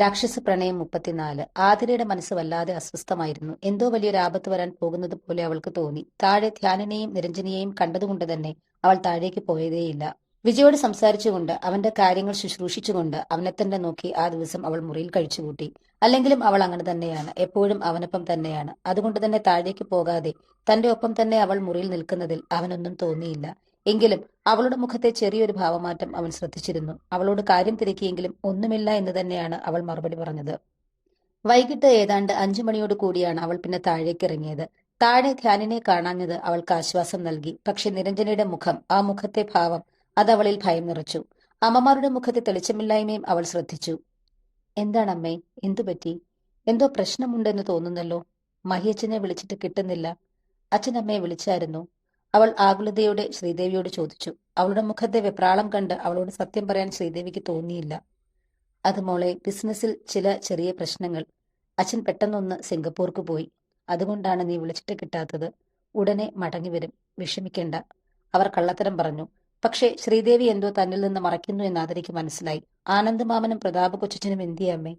രാക്ഷസ പ്രണയം മുപ്പത്തിനാല്. ആതിരയുടെ മനസ്സ് വല്ലാതെ അസ്വസ്ഥമായിരുന്നു. എന്തോ വലിയൊരു ആപത്ത് വരാൻ പോകുന്നത് പോലെ അവൾക്ക് തോന്നി. താഴെ ധ്യാനനെയും നിരഞ്ജനെയും കണ്ടതുകൊണ്ട് തന്നെ അവൾ താഴേക്ക് പോയതേയില്ല. വിജയോട് സംസാരിച്ചുകൊണ്ട് അവന്റെ കാര്യങ്ങൾ ശുശ്രൂഷിച്ചുകൊണ്ട് അവനെ തന്നെ നോക്കി ആ ദിവസം അവൾ മുറിയിൽ കഴിച്ചുകൂട്ടി. അല്ലെങ്കിലും അവൾ അങ്ങനെ തന്നെയാണ്. എപ്പോഴും അവനൊപ്പം തന്നെയാണ്. അതുകൊണ്ട് തന്നെ താഴേക്ക് പോകാതെ തന്റെ ഒപ്പം തന്നെ അവൾ മുറിയിൽ നിൽക്കുന്നതിൽ അവനൊന്നും തോന്നിയില്ല. എങ്കിലും അവളുടെ മുഖത്തെ ചെറിയൊരു ഭാവമാറ്റം അവൻ ശ്രദ്ധിച്ചിരുന്നു. അവളോട് കാര്യം തിരക്കിയെങ്കിലും ഒന്നുമില്ല എന്ന് തന്നെയാണ് അവൾ മറുപടി പറഞ്ഞത്. വൈകിട്ട് ഏതാണ്ട് അഞ്ചു മണിയോട് കൂടിയാണ് അവൾ പിന്നെ താഴേക്ക് ഇറങ്ങിയത്. താഴെ ധ്യാനിനെ കാണാഞ്ഞത് അവൾക്ക് ആശ്വാസം നൽകി. പക്ഷെ നിരഞ്ജനയുടെ മുഖം ആ മുഖത്തെ ഭാവം അതവളിൽ ഭയം നിറച്ചു. അമ്മമാരുടെ മുഖത്തെ തെളിച്ചമില്ലായ്മയും അവൾ ശ്രദ്ധിച്ചു. എന്താണ് അമ്മേ? എന്തു പറ്റി? എന്തോ പ്രശ്നമുണ്ടെന്ന് തോന്നുന്നല്ലോ? മഹിയച്ഛനെ വിളിച്ചിട്ട് കിട്ടുന്നില്ല. അച്ഛൻ അമ്മയെ വിളിച്ചായിരുന്നു. അവൾ ആകുലതയോടെ ശ്രീദേവിയോട് ചോദിച്ചു. അവളുടെ മുഖത്തെ വെപ്രാളം കണ്ട് അവളോട് സത്യം പറയാൻ ശ്രീദേവിക്ക് തോന്നിയില്ല. അത് മോളെ ബിസിനസ്സിൽ ചില ചെറിയ പ്രശ്നങ്ങൾ. അച്ഛൻ പെട്ടെന്നൊന്ന് സിംഗപ്പൂർക്ക് പോയി. അതുകൊണ്ടാണ് നീ വിളിച്ചിട്ട് കിട്ടാത്തത്. ഉടനെ മടങ്ങി വരും. വിഷമിക്കേണ്ട. അവർ കള്ളത്തരം പറഞ്ഞു. പക്ഷേ ശ്രീദേവി എന്തോ തന്നിൽ നിന്ന് മറയ്ക്കുന്നു എന്ന് ആദരിക്ക് മനസ്സിലായി. ആനന്ദ് മാമനും പ്രതാപ കൊച്ചനും എന്തിയമ്മേ?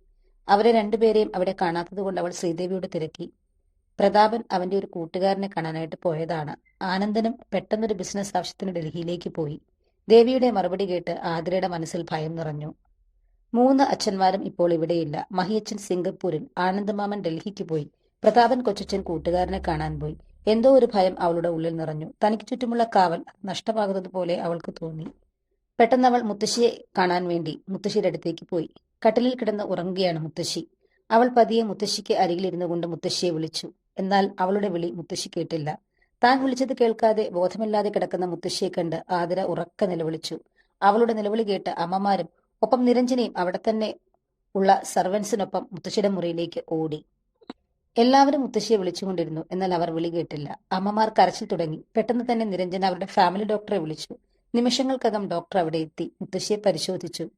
അവരെ രണ്ടുപേരെയും അവിടെ കാണാത്തത് കൊണ്ട് അവൾ ശ്രീദേവിയോട് തിരക്കി. പ്രതാപൻ അവന്റെ ഒരു കൂട്ടുകാരനെ കാണാനായിട്ട് പോയതാണ്. ആനന്ദനും പെട്ടെന്നൊരു ബിസിനസ് ആവശ്യത്തിന് ഡൽഹിയിലേക്ക് പോയി. ദേവിയുടെ മറുപടി കേട്ട് ആതിരയുടെ മനസ്സിൽ ഭയം നിറഞ്ഞു. മൂന്ന് അച്ഛന്മാരും ഇപ്പോൾ ഇവിടെയില്ല. മഹിയച്ഛൻ സിംഗപ്പൂരിൽ ആനന്ദമാമൻ ഡൽഹിക്ക് പോയി. പ്രതാപൻ കൊച്ചച്ഛൻ കൂട്ടുകാരനെ കാണാൻ പോയി. എന്തോ ഒരു ഭയം അവളുടെ ഉള്ളിൽ നിറഞ്ഞു. തനിക്ക് ചുറ്റുമുള്ള കാവൽ നഷ്ടമാകുന്നത് പോലെ അവൾക്ക് തോന്നി. പെട്ടെന്ന് അവൾ മുത്തശ്ശിയെ കാണാൻ വേണ്ടി മുത്തശ്ശിയുടെ അടുത്തേക്ക് പോയി. കട്ടിലിൽ കിടന്ന് ഉറങ്ങുകയാണ് മുത്തശ്ശി. അവൾ പതിയെ മുത്തശ്ശിക്ക് അരികിലിരുന്നു കൊണ്ട് മുത്തശ്ശിയെ വിളിച്ചു. എന്നാൽ അവളുടെ വിളി മുത്തശ്ശി കേട്ടില്ല. താൻ വിളിച്ചത് കേൾക്കാതെ ബോധമില്ലാതെ കിടക്കുന്ന മുത്തശ്ശിയെ കണ്ട് ആതിര ഉറക്ക നിലവിളിച്ചു. അവളുടെ നിലവിളി കേട്ട് അമ്മമാരും ഒപ്പം നിരഞ്ജനയും അവിടെ തന്നെ ഉള്ള സർവൻസിനൊപ്പം മുത്തശ്ശിയുടെ മുറിയിലേക്ക് ഓടി. എല്ലാവരും മുത്തശ്ശിയെ വിളിച്ചുകൊണ്ടിരുന്നു എന്നാൽ അവർ വിളി കേട്ടില്ല. അമ്മമാർ കരച്ചിൽ തുടങ്ങി. പെട്ടെന്ന് തന്നെ നിരഞ്ജന അവരുടെ ഫാമിലി ഡോക്ടറെ വിളിച്ചു. നിമിഷങ്ങൾക്കകം ഡോക്ടർ അവിടെ എത്തി മുത്തശ്ശിയെ പരിശോധിച്ചു.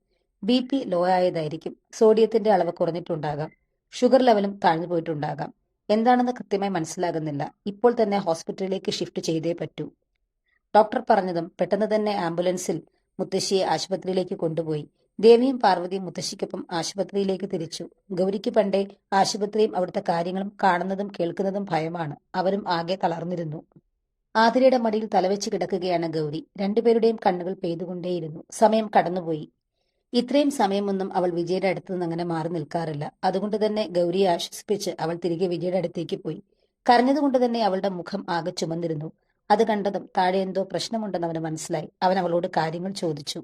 ബി പി ലോ ആയതായിരിക്കും. സോഡിയത്തിന്റെ അളവ് കുറഞ്ഞിട്ടുണ്ടാകാം. ഷുഗർ ലെവലും താഴ്ന്നു പോയിട്ടുണ്ടാകാം. എന്താണെന്ന് കൃത്യമായി മനസ്സിലാകുന്നില്ല. ഇപ്പോൾ തന്നെ ഹോസ്പിറ്റലിലേക്ക് ഷിഫ്റ്റ് ചെയ്തേ പറ്റൂ. ഡോക്ടർ പറഞ്ഞതും പെട്ടെന്ന് തന്നെ ആംബുലൻസിൽ മുത്തശ്ശിയെ ആശുപത്രിയിലേക്ക് കൊണ്ടുപോയി. ദേവിയും പാർവതിയും മുത്തശ്ശിക്കൊപ്പം ആശുപത്രിയിലേക്ക് തിരിച്ചു. ഗൗരിക്ക് പണ്ടേ ആശുപത്രിയും അവിടുത്തെ കാര്യങ്ങളും കാണുന്നതും കേൾക്കുന്നതും ഭയമാണ്. അവരും ആകെ തളർന്നിരുന്നു. ആതിരയുടെ മടിയിൽ തലവെച്ച് കിടക്കുകയാണ് ഗൗരി. രണ്ടുപേരുടെയും കണ്ണുകൾ പെയ്തുകൊണ്ടേയിരുന്നു. സമയം കടന്നുപോയി. ഇത്രയും സമയമൊന്നും അവൾ വിജയുടെ അടുത്ത് നിന്ന് അങ്ങനെ മാറി നിൽക്കാറില്ല. അതുകൊണ്ട് തന്നെ ഗൗരിയെ ആശ്വസിപ്പിച്ച് അവൾ തിരികെ വിജയുടെ അടുത്തേക്ക് പോയി. കരഞ്ഞതുകൊണ്ട് തന്നെ അവളുടെ മുഖം ആകെ ചുമന്നിരുന്നു. അത് കണ്ടതും താഴെ എന്തോ പ്രശ്നമുണ്ടെന്ന് അവന് മനസ്സിലായി. അവൻ അവളോട് കാര്യങ്ങൾ ചോദിച്ചു.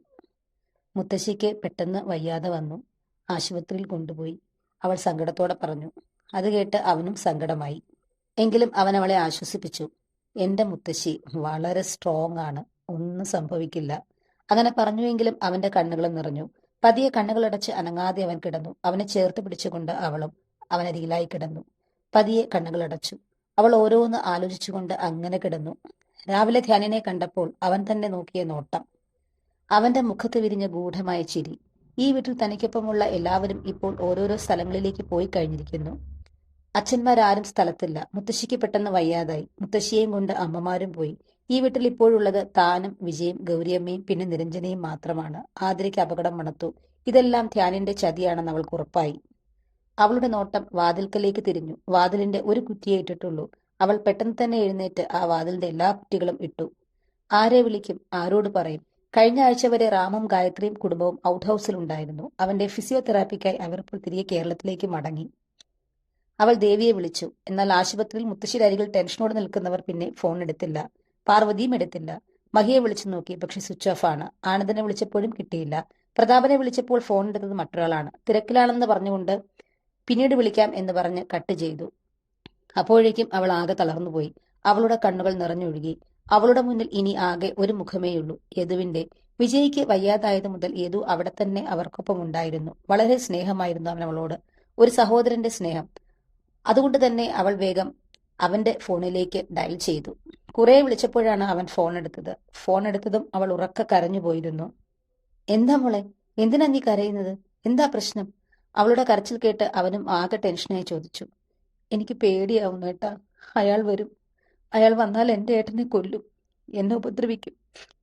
മുത്തശ്ശിക്ക് പെട്ടെന്ന് വയ്യാതെ വന്നു. ആശുപത്രിയിൽ കൊണ്ടുപോയി. അവൾ സങ്കടത്തോടെ പറഞ്ഞു. അത് കേട്ട് അവനും സങ്കടമായി. എങ്കിലും അവൻ അവളെ ആശ്വസിപ്പിച്ചു. എന്റെ മുത്തശ്ശി വളരെ സ്ട്രോങ് ആണ്. ഒന്നും സംഭവിക്കില്ല. അങ്ങനെ പറഞ്ഞുവെങ്കിലും അവന്റെ കണ്ണുകൾ നിറഞ്ഞു. പതിയെ കണ്ണുകളടച്ച് അനങ്ങാതെ അവൻ കിടന്നു. അവനെ ചേർത്ത് പിടിച്ചുകൊണ്ട് അവളും അവനരികിലായി കിടന്നു. പതിയെ കണ്ണുകളടച്ചു. അവൾ ഓരോന്ന് ആലോചിച്ചുകൊണ്ട് അങ്ങനെ കിടന്നു. രാവിലെ ധ്യാനിനെ കണ്ടപ്പോൾ അവൻ തന്നെ നോക്കിയ നോട്ടം. അവന്റെ മുഖത്ത് വിരിഞ്ഞ ഗൂഢമായ ചിരി. ഈ വീട്ടിൽ തനിക്കൊപ്പമുള്ള എല്ലാവരും ഇപ്പോൾ ഓരോരോ സ്ഥലങ്ങളിലേക്ക് പോയി കഴിഞ്ഞിരിക്കുന്നു. അച്ഛന്മാരാരും സ്ഥലത്തില്ല. മുത്തശ്ശിക്ക് പെട്ടെന്ന് വയ്യാതായി. മുത്തശ്ശിയെയും കൊണ്ട് അമ്മമാരും പോയി. ഈ വീട്ടിൽ ഇപ്പോഴുള്ളത് താനും വിജയും ഗൗരിയമ്മയും പിന്നെ നിരഞ്ജനയും മാത്രമാണ്. ആതിരയ്ക്ക് അപകടം മണത്തു. ഇതെല്ലാം ധ്യാനിന്റെ ചതിയാണെന്ന് അവൾക്ക് ഉറപ്പായി. അവളുടെ നോട്ടം വാതിൽക്കലേക്ക് തിരിഞ്ഞു. വാതിലിന്റെ ഒരു കുറ്റിയെ ഇട്ടിട്ടുള്ളൂ. അവൾ പെട്ടെന്ന് തന്നെ എഴുന്നേറ്റ് ആ വാതിലിന്റെ എല്ലാ കുറ്റികളും ഇട്ടു. ആരെ വിളിക്കും? ആരോട് പറയും? കഴിഞ്ഞ ആഴ്ച വരെ റാമും ഗായത്രിയും കുടുംബവും ഔട്ട് ഹൗസിൽ ഉണ്ടായിരുന്നു. അവന്റെ ഫിസിയോതെറാപ്പിക്കായി അവർ ഇപ്പോൾ തിരികെ കേരളത്തിലേക്ക് മടങ്ങി. അവൾ ദേവിയെ വിളിച്ചു. എന്നാൽ ആശുപത്രിയിൽ മുത്തശ്ശിയുടെ അരികിൽ ടെൻഷനോട് നിൽക്കുന്നവർ പിന്നെ ഫോൺ എടുത്തില്ല. പാർവതിയും എടുത്തില്ല. മഹിയെ വിളിച്ചു നോക്കി. പക്ഷെ സ്വിച്ച് ഓഫ് ആണ്. ആനന്ദനെ വിളിച്ചപ്പോഴും കിട്ടിയില്ല. പ്രതാപനെ വിളിച്ചപ്പോൾ ഫോൺ എടുത്തത് മറ്റൊരാളാണ്. തിരക്കിലാണെന്ന് പറഞ്ഞുകൊണ്ട് പിന്നീട് വിളിക്കാം എന്ന് പറഞ്ഞ് കട്ട് ചെയ്തു. അപ്പോഴേക്കും അവൾ ആകെ തളർന്നുപോയി അവളുടെ കണ്ണുകൾ നിറഞ്ഞൊഴുകി. അവളുടെ മുന്നിൽ ഇനി ആകെ ഒരു മുഖമേയുള്ളൂ. യദുവിന്റെ വിജയ്ക്ക് വയ്യാതായത് മുതൽ യദു അവിടെ തന്നെ അവർക്കൊപ്പം ഉണ്ടായിരുന്നു. വളരെ സ്നേഹമായിരുന്നു അവൻ അവളോട്. ഒരു സഹോദരന്റെ സ്നേഹം. അതുകൊണ്ട് തന്നെ അവൾ വേഗം അവന്റെ ഫോണിലേക്ക് ഡയൽ ചെയ്തു. കുറെ വിളിച്ചപ്പോഴാണ് അവൻ ഫോൺ എടുത്തത്. ഫോൺ എടുത്തതും അവൾ ഉറക്ക കരഞ്ഞു പോയിരുന്നു. എന്താ മോളെ? എന്തിനാ നീ കരയുന്നത്? എന്താ പ്രശ്നം? അവളുടെ കരച്ചിൽ കേട്ട് അവനും ആകെ ടെൻഷനായി ചോദിച്ചു. എനിക്ക് പേടിയാവുന്നു ഏട്ടാ. അയാൾ വരും. അയാൾ വന്നാൽ എന്റെ ഏട്ടനെ കൊല്ലും. എന്നെ ഉപദ്രവിക്കും.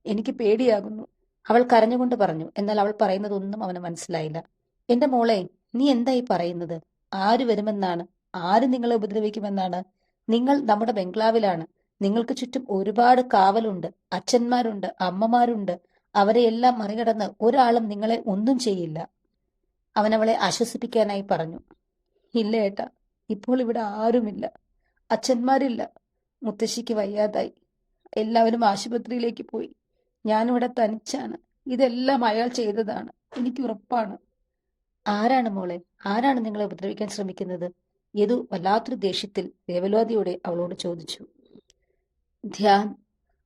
എനിക്ക് പേടിയാകുന്നു. അവൾ കരഞ്ഞുകൊണ്ട് പറഞ്ഞു. എന്നാൽ അവൾ പറയുന്നതൊന്നും അവന് മനസ്സിലായില്ല. എന്റെ മോളെ നീ എന്തായി പറയുന്നത്? ആര് വരുമെന്നാണ്? ആര് നിങ്ങളെ ഉപദ്രവിക്കുമെന്നാണ്? നിങ്ങൾ നമ്മുടെ ബംഗ്ലാവിലാണ്. നിങ്ങൾക്ക് ചുറ്റും ഒരുപാട് കാവലുണ്ട് അച്ഛന്മാരുണ്ട് അമ്മമാരുണ്ട്. അവരെയെല്ലാം മറികടന്ന് ഒരാളും നിങ്ങളെ ഒന്നും ചെയ്യില്ല. അവൻ അവളെ ആശ്വസിപ്പിക്കാനായി പറഞ്ഞു ഇല്ല ഏട്ടാ ഇപ്പോൾ ഇവിടെ ആരുമില്ല. അച്ഛന്മാരില്ല. മുത്തശ്ശിക്ക് വയ്യാതായി. എല്ലാവരും ആശുപത്രിയിലേക്ക് പോയി. ഞാനിവിടെ തനിച്ചാണ്. ഇതെല്ലാം അയാൾ ചെയ്തതാണ്. എനിക്ക് ഉറപ്പാണ്. ആരാണ് മോളെ? ആരാണ് നിങ്ങളെ ഉപദ്രവിക്കാൻ ശ്രമിക്കുന്നത്? യദു വല്ലാത്തൊരു ദേഷ്യത്തിൽ വേവലാതിയോടെ അവളോട് ചോദിച്ചു. ധ്യാൻ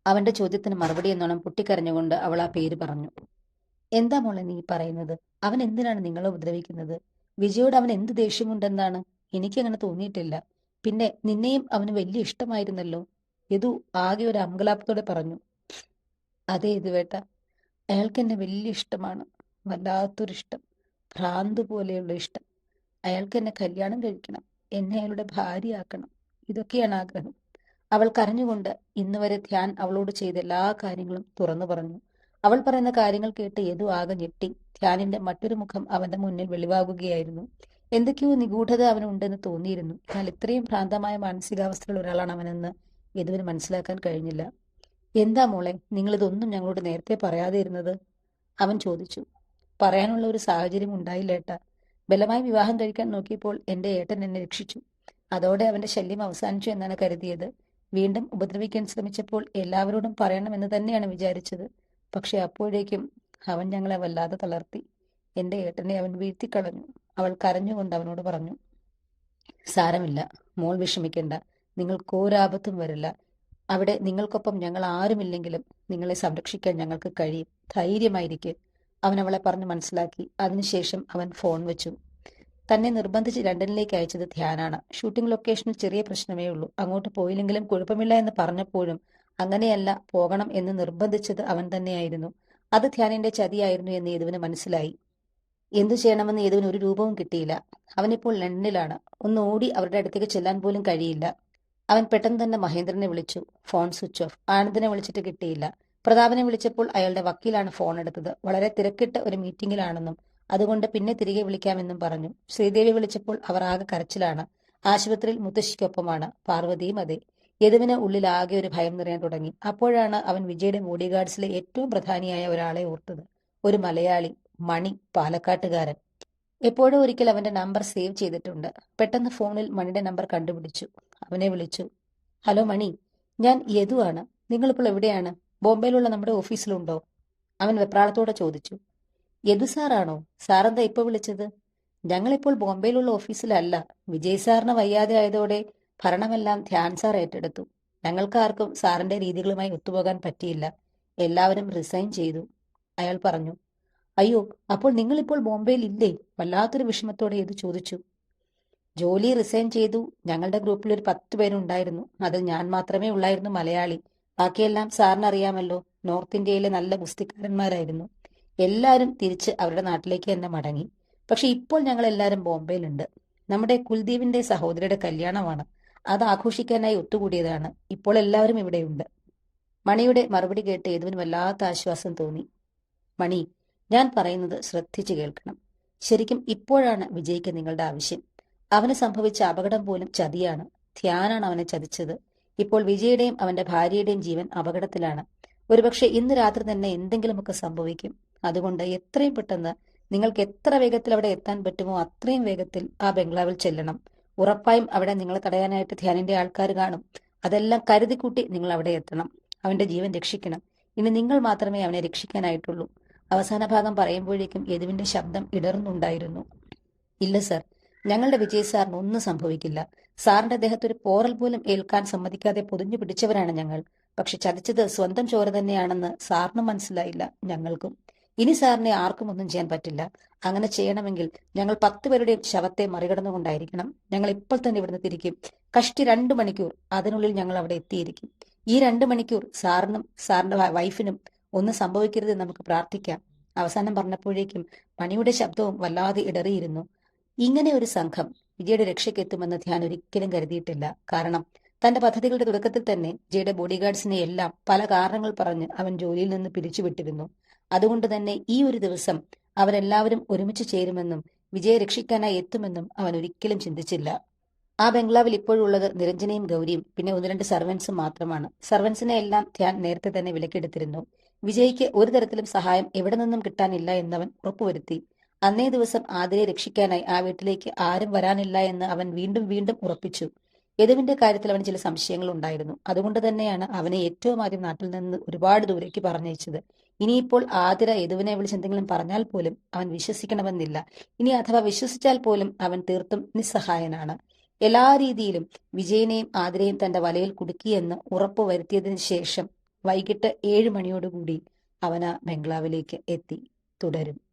അവന്റെ ചോദ്യത്തിന് മറുപടി എന്നോണം പൊട്ടിക്കരഞ്ഞുകൊണ്ട് അവൾ ആ പേര് പറഞ്ഞു. എന്താ മോളെ നീ പറയുന്നത്? അവൻ എന്തിനാണ് നിങ്ങളെ ഉപദ്രവിക്കുന്നത്? വിജയോട് അവൻ എന്ത് ദേഷ്യമുണ്ടെന്നാണ്? എനിക്കങ്ങനെ തോന്നിയിട്ടില്ല. പിന്നെ നിന്നെയും അവന് വലിയ ഇഷ്ടമായിരുന്നല്ലോ. യദു ആകെ ഒരു അമ്പലാപത്തോടെ പറഞ്ഞു. അതെ യദുവേട്ട അയാൾക്ക് എന്നെ വലിയ ഇഷ്ടമാണ്. വല്ലാത്തൊരു ഇഷ്ടം ഭ്രാന്ത് പോലെയുള്ള ഇഷ്ടം. അയാൾക്ക് എന്നെ കല്യാണം കഴിക്കണം. എന്നെ അയാളുടെ ഭാര്യയാക്കണം. ഇതൊക്കെയാണ് ആഗ്രഹം. അവൾ കരഞ്ഞുകൊണ്ട് ഇന്ന് വരെ ധ്യാൻ അവളോട് ചെയ്ത എല്ലാ കാര്യങ്ങളും തുറന്നു പറഞ്ഞു. അവൾ പറയുന്ന കാര്യങ്ങൾ കേട്ട് യദു ആകെ ഞെട്ടി. ധ്യാനിന്റെ മറ്റൊരു മുഖം അവന്റെ മുന്നിൽ വെളിവാകുകയായിരുന്നു. എന്തൊക്കെയോ നിഗൂഢത അവനുണ്ടെന്ന് തോന്നിയിരുന്നു. എന്നാൽ ഇത്രയും ഭ്രാന്തമായ മാനസികാവസ്ഥയുള്ള ഒരാളാണ് അവനെന്ന് യദുവിന് മനസ്സിലാക്കാൻ കഴിഞ്ഞില്ല. എന്താ മോളെ നിങ്ങളിതൊന്നും ഞങ്ങളോട് നേരത്തെ പറയാതെ ഇരുന്നത്? അവൻ ചോദിച്ചു. പറയാനുള്ള ഒരു സാഹചര്യം ഉണ്ടായില്ല ഏട്ടാ. ബലമായി വിവാഹം കഴിക്കാൻ നോക്കിയപ്പോൾ എന്റെ ഏട്ടൻ എന്നെ രക്ഷിച്ചു. അതോടെ അവന്റെ ശല്യം അവസാനിച്ചു എന്നാണ് കരുതിയത്. വീണ്ടും ഉപദ്രവിക്കാൻ ശ്രമിച്ചപ്പോൾ എല്ലാവരോടും പറയണമെന്ന് തന്നെയാണ് വിചാരിച്ചത്. പക്ഷെ അപ്പോഴേക്കും അവൻ ഞങ്ങളെ വല്ലാതെ തളർത്തി. എന്റെ ഏട്ടനെ അവൻ വീഴ്ത്തിക്കളഞ്ഞു. അവൾ കരഞ്ഞുകൊണ്ട് അവനോട് പറഞ്ഞു സാരമില്ല മോൾ വിഷമിക്കേണ്ട. നിങ്ങൾക്ക് ഒരാപത്തും വരില്ല. അവിടെ നിങ്ങൾക്കൊപ്പം ഞങ്ങൾ ആരുമില്ലെങ്കിലും നിങ്ങളെ സംരക്ഷിക്കാൻ ഞങ്ങൾക്ക് കഴിയും. ധൈര്യമായിരിക്കെ. അവൻ അവളെ പറഞ്ഞ് മനസ്സിലാക്കി. അതിനുശേഷം അവൻ ഫോൺ വെച്ചു. തന്നെ നിർബന്ധിച്ച് ലണ്ടനിലേക്ക് അയച്ചത് ധ്യാനാണ്. ഷൂട്ടിംഗ് ലൊക്കേഷനിൽ ചെറിയ പ്രശ്നമേ ഉള്ളൂ. അങ്ങോട്ട് പോയില്ലെങ്കിലും കുഴപ്പമില്ല എന്ന് പറഞ്ഞപ്പോഴും അങ്ങനെയല്ല പോകണം എന്ന് നിർബന്ധിച്ചത് അവൻ തന്നെയായിരുന്നു. അത് ധ്യാനിന്റെ ചതിയായിരുന്നു എന്ന് യേതുവിന് മനസ്സിലായി. എന്തു ചെയ്യണമെന്ന് യേതുവിന് ഒരു രൂപവും കിട്ടിയില്ല. അവനിപ്പോൾ ലണ്ടനിലാണ്. ഒന്ന് ഓടി അവരുടെ അടുത്തേക്ക് ചെല്ലാൻ പോലും കഴിയില്ല. അവൻ പെട്ടെന്ന് തന്നെ മഹേന്ദ്രനെ വിളിച്ചു. Phone switch off. ആനന്ദിനെ വിളിച്ചിട്ട് കിട്ടിയില്ല. പ്രതാപനെ വിളിച്ചപ്പോൾ അയാളുടെ വക്കീലാണ് ഫോൺ എടുത്തത്. വളരെ തിരക്കിട്ട ഒരു മീറ്റിംഗിലാണെന്നും അതുകൊണ്ട് പിന്നെ തിരികെ വിളിക്കാമെന്നും പറഞ്ഞു. ശ്രീദേവി വിളിച്ചപ്പോൾ അവർ ആകെ കരച്ചിലാണ്. ആശുപത്രിയിൽ മുത്തശ്ശിക്കൊപ്പമാണ്. പാർവതിയും അതെ. യദുവിന് ഉള്ളിൽ ആകെ ഒരു ഭയം നിറയാൻ തുടങ്ങി. അപ്പോഴാണ് അവൻ വിജയുടെ ബോഡി ഗാർഡ്സിലെ ഏറ്റവും പ്രധാനിയായ ഒരാളെ ഓർത്തത്. ഒരു മലയാളി മണി പാലക്കാട്ടുകാരൻ. എപ്പോഴും ഒരിക്കൽ അവന്റെ നമ്പർ സേവ് ചെയ്തിട്ടുണ്ട്. പെട്ടെന്ന് ഫോണിൽ മണിയുടെ നമ്പർ കണ്ടുപിടിച്ചു. അവനെ വിളിച്ചു. ഹലോ മണി. ഞാൻ യദു ആണ്. നിങ്ങളിപ്പോൾ എവിടെയാണ്? ബോംബെയിലുള്ള നമ്മുടെ ഓഫീസിലുണ്ടോ? അവൻ വെപ്രാളത്തോടെ ചോദിച്ചു. യദു സാറാണോ? സാറെന്താ ഇപ്പൊ വിളിച്ചത്? ഞങ്ങളിപ്പോൾ ബോംബെയിലുള്ള ഓഫീസിലല്ല. വിജയ് സാറിന് വയ്യാതെ ആയതോടെ ഭരണമെല്ലാം ധ്യാൻ സാർ ഏറ്റെടുത്തു. ഞങ്ങൾക്ക് ആർക്കും സാറിന്റെ രീതികളുമായി ഒത്തുപോകാൻ പറ്റിയില്ല. എല്ലാവരും റിസൈൻ ചെയ്തു. അയാൾ പറഞ്ഞു അയ്യോ അപ്പോൾ നിങ്ങളിപ്പോൾ ബോംബെയിൽ ഇല്ലേ? വല്ലാത്തൊരു വിഷമത്തോടെ ഇത് ചോദിച്ചു. ജോലി റിസൈൻ ചെയ്തു. ഞങ്ങളുടെ ഗ്രൂപ്പിൽ ഒരു പത്ത് പേരുണ്ടായിരുന്നു. അതിൽ ഞാൻ മാത്രമേ ഉള്ളായിരുന്നു മലയാളി. ബാക്കിയെല്ലാം സാറിനറിയാമല്ലോ. നോർത്ത് ഇന്ത്യയിലെ നല്ല ഗുസ്തിക്കാരന്മാരായിരുന്നു. എല്ലാവരും തിരിച്ച് അവരുടെ നാട്ടിലേക്ക് തന്നെ മടങ്ങി. പക്ഷെ ഇപ്പോൾ ഞങ്ങൾ എല്ലാവരും ബോംബെയിലുണ്ട്. നമ്മുടെ കുൽദീപിന്റെ സഹോദരിയുടെ കല്യാണമാണ്. അത് ആഘോഷിക്കാനായി ഒത്തുകൂടിയതാണ്. ഇപ്പോൾ എല്ലാവരും ഇവിടെയുണ്ട്. മണിയുടെ മറുപടി കേട്ട് ഏതുവിനും വല്ലാത്ത ആശ്വാസം തോന്നി. മണി ഞാൻ പറയുന്നത് ശ്രദ്ധിച്ചു കേൾക്കണം. ശരിക്കും ഇപ്പോഴാണ് വിജയ്ക്ക് നിങ്ങളുടെ ആവശ്യം. അവന് സംഭവിച്ച അപകടം പോലും ചതിയാണ്. ധ്യാനാണ് അവനെ ചതിച്ചത്. ഇപ്പോൾ വിജയുടെയും അവന്റെ ഭാര്യയുടെയും ജീവൻ അപകടത്തിലാണ്. ഒരുപക്ഷെ ഇന്ന് രാത്രി തന്നെ എന്തെങ്കിലുമൊക്കെ സംഭവിക്കും. അതുകൊണ്ട് എത്രയും പെട്ടെന്ന് നിങ്ങൾക്ക് എത്ര വേഗത്തിൽ അവിടെ എത്താൻ പറ്റുമോ അത്രയും വേഗത്തിൽ ആ ബംഗ്ലാവിൽ ചെല്ലണം. ഉറപ്പായും അവിടെ നിങ്ങളെ തടയാനായിട്ട് ധ്യാനിന്റെ ആൾക്കാർ കാണും. അതെല്ലാം കരുതിക്കൂട്ടി നിങ്ങൾ അവിടെ എത്തണം. അവന്റെ ജീവൻ രക്ഷിക്കണം. ഇനി നിങ്ങൾ മാത്രമേ അവനെ രക്ഷിക്കാനായിട്ടുള്ളൂ. അവസാന ഭാഗം പറയുമ്പോഴേക്കും യദുവിന്റെ ശബ്ദം ഇടർന്നുണ്ടായിരുന്നു. ഇല്ല സർ ഞങ്ങളുടെ വിജയ് സാറിന് ഒന്നും സംഭവിക്കില്ല. സാറിന്റെ ദേഹത്ത് ഒരു പോറൽ പോലും ഏൽക്കാൻ സമ്മതിക്കാതെ പൊതിഞ്ഞു പിടിച്ചവരാണ് ഞങ്ങൾ. പക്ഷെ ചതിച്ചത് സ്വന്തം ചോര തന്നെയാണെന്ന് സാറിനും മനസ്സിലായില്ല ഞങ്ങൾക്കും. ഇനി സാറിനെ ആർക്കും ഒന്നും ചെയ്യാൻ പറ്റില്ല. അങ്ങനെ ചെയ്യണമെങ്കിൽ ഞങ്ങൾ പത്ത് പേരുടെയും ശവത്തെ മറികടന്നുകൊണ്ടായിരിക്കണം. ഞങ്ങൾ ഇപ്പോൾ തന്നെ ഇവിടുന്ന് തിരിക്കും. കഷ്ടി രണ്ടു മണിക്കൂർ അതിനുള്ളിൽ ഞങ്ങൾ അവിടെ എത്തിയിരിക്കും. ഈ രണ്ട് മണിക്കൂർ സാറിനും സാറിന്റെ വൈഫിനും ഒന്നും സംഭവിക്കരുത് നമുക്ക് പ്രാർത്ഥിക്കാം. അവസാനം പറഞ്ഞപ്പോഴേക്കും മണിയുടെ ശബ്ദവും വല്ലാതെ ഇടറിയിരുന്നു. ഇങ്ങനെ ഒരു സംഘം വിജയുടെ രക്ഷയ്ക്കെത്തുമെന്ന് ധ്യാൻ ഒരിക്കലും കരുതിയിട്ടില്ല. കാരണം തന്റെ പദ്ധതികളുടെ തുടക്കത്തിൽ തന്നെ ജയുടെ ബോഡിഗാർഡ്സിനെ എല്ലാം പല കാരണങ്ങൾ പറഞ്ഞ് അവൻ ജോലിയിൽ നിന്ന് പിരിച്ചുവിട്ടിരുന്നു. അതുകൊണ്ട് തന്നെ ഈ ഒരു ദിവസം അവരെല്ലാവരും ഒരുമിച്ച് ചേരുമെന്നും വിജയെ രക്ഷിക്കാനായി എത്തുമെന്നും അവൻ ഒരിക്കലും ചിന്തിച്ചില്ല. ആ ബംഗ്ലാവിൽ ഇപ്പോഴുള്ളത് നിരഞ്ജനയും ഗൗരിയും പിന്നെ ഒന്ന് രണ്ട് സർവൻസും മാത്രമാണ്. സർവൻസിനെ എല്ലാം ധ്യാൻ നേരത്തെ തന്നെ വിലക്കെടുത്തിരുന്നു വിജയ്ക്ക് ഒരു തരത്തിലും സഹായം എവിടെ നിന്നും കിട്ടാനില്ല എന്നവൻ ഉറപ്പുവരുത്തി. അന്നേ ദിവസം ആതിരയെ രക്ഷിക്കാനായി ആ വീട്ടിലേക്ക് ആരും വരാനില്ല എന്ന് അവൻ വീണ്ടും വീണ്ടും ഉറപ്പിച്ചു. യദുവിന്റെ കാര്യത്തിൽ അവന് ചില സംശയങ്ങൾ ഉണ്ടായിരുന്നു. അതുകൊണ്ട് തന്നെയാണ് അവനെ ഏറ്റവും ആദ്യം നാട്ടിൽ നിന്ന് ഒരുപാട് ദൂരേക്ക് പറഞ്ഞയച്ചത്. ഇനിയിപ്പോൾ ആതിര യദുവിനെ വിളിച്ച് എന്തെങ്കിലും പറഞ്ഞാൽ പോലും അവൻ വിശ്വസിക്കണമെന്നില്ല. ഇനി അഥവാ വിശ്വസിച്ചാൽ പോലും അവൻ തീർത്തും നിസ്സഹായനാണ്. എല്ലാ രീതിയിലും വിജയനെയും ആതിരയും തന്റെ വലയിൽ കുടുക്കിയെന്ന് ഉറപ്പു വരുത്തിയതിനു ശേഷം വൈകിട്ട് ഏഴ് മണിയോടുകൂടി അവൻ ആ ബംഗ്ലാവിലേക്ക് എത്തി. തുടരും.